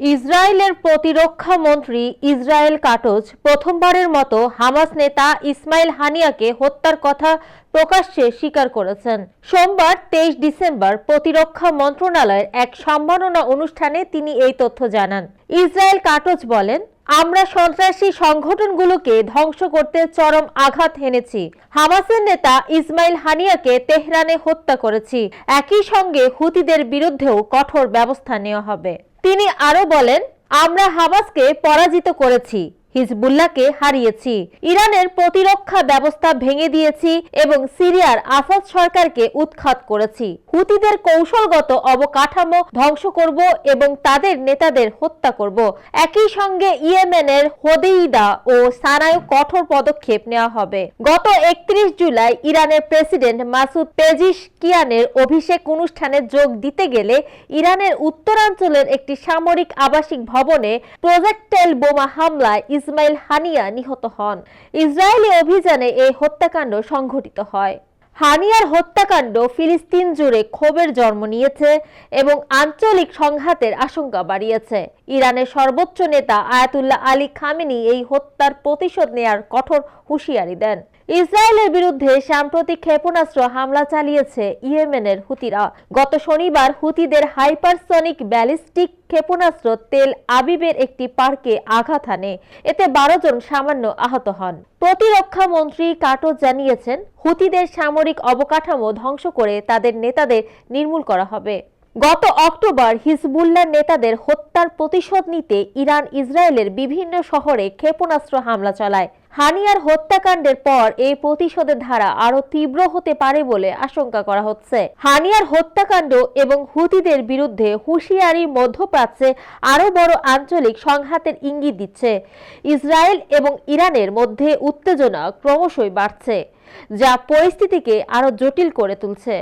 ইসরায়েলের প্রতিরক্ষা মন্ত্রী ইসরায়েল কাটোজ প্রথমবারের মতো হামাস নেতা ইসমাইল হানিয়াকে হত্যার কথা প্রকাশ্যে স্বীকার করেছেন। সোমবার তেইশ ডিসেম্বর প্রতিরক্ষা মন্ত্রণালয়ের এক সম্মাননা অনুষ্ঠানে তিনি এই তথ্য জানান। ইসরায়েল কাটোজ বলেন আমরা সন্ত্রাসী সংগঠনগুলোকে ধ্বংস করতে চরম আঘাত হেনেছি হামাসের নেতা ইসমাইল হানিয়াকে তেহরানে হত্যা করেছি। একই সঙ্গে হুতিদের বিরুদ্ধেও কঠোর ব্যবস্থা নেওয়া হবে। তিনি আরও বলেন, আমরা হামাসকে পরাজিত করেছি। হিজবুল্লাহকে হারিয়েছি। ইরানের প্রতিরক্ষা ব্যবস্থা ভেঙে দিয়েছি এবং সিরিয়ার আসাদ সরকারকে উৎখাত করেছি। হুতিদের কৌশলগত অবকাঠামো ধ্বংস করব এবং তাদের নেতাদের হত্যা করব। একই সঙ্গে ইয়েমেনের হোদেইদা ও সানায় কঠোর পদক্ষেপ নেওয়া হবে। গত একত্রিশ জুলাই ইরানের প্রেসিডেন্ট মাসুদ পেজিশকিয়ানের অভিষেক অনুষ্ঠানে যোগ দিতে গেলে ইরানের উত্তরাঞ্চলের একটি সামরিক আবাসিক ভবনে প্রজেক্টাইল বোমা হামলায় ইসমাইল হানিয়া নিহত হন। ইসরায়েলি অভিযানে এই হত্যাকাণ্ড সংঘটিত হয়। হানিয়ার হত্যাকাণ্ড ফিলিস্তিন জুড়ে ক্ষোভের জন্ম নিয়েছে এবং আঞ্চলিক সংঘাতের আশঙ্কা বাড়িয়েছে। ইরানের সর্বোচ্চ নেতা আয়াতুল্লাহ আলী খামেনি এই হত্যার প্রতিশোধ নেয়ার কঠোর হুঁশিয়ারি দেন। ইসরায়েলের বিরুদ্ধে সাম্প্রতিক ক্ষেপণাস্ত্র হামলা চালিয়েছে ইয়েমেনের হুতিরা। গত শনিবার হুতিদের হাইপারসনিক ব্যালিস্টিক ক্ষেপণাস্ত্র তেল আবিবের একটি পার্কে আঘাত হানে। এতে বারো জন সামান্য আহত হন। প্রতিরক্ষা মন্ত্রী কাটো জানিয়েছেন হুতিদের সামরিক অবকাঠামো ধ্বংস করে তাদের নেতাদের নির্মূল করা হবে। গত অক্টোবর হিজবুল্লাহ নেতাদের হত্যার প্রতিশোধ নিতে ইরান, ইসরায়েলের বিভিন্ন শহরে ক্ষেপণাস্ত্র হামলা চালায়। হানিয়ার হত্যাকাণ্ডের পর এই প্রতিশোধের ধারা আরও তীব্র হতে পারে বলে আশঙ্কা করা হচ্ছে। হানিয়ার হত্যাকাণ্ড এবং হুতিদের বিরুদ্ধে হুঁশিয়ারি মধ্যপ্রাচ্যে আরও বড় আঞ্চলিক সংঘাতের ইঙ্গিত দিচ্ছে। ইসরায়েল এবং ইরানের মধ্যে উত্তেজনা ক্রমশই বাড়ছে, যা পরিস্থিতিকে আরও জটিল করে তুলছে।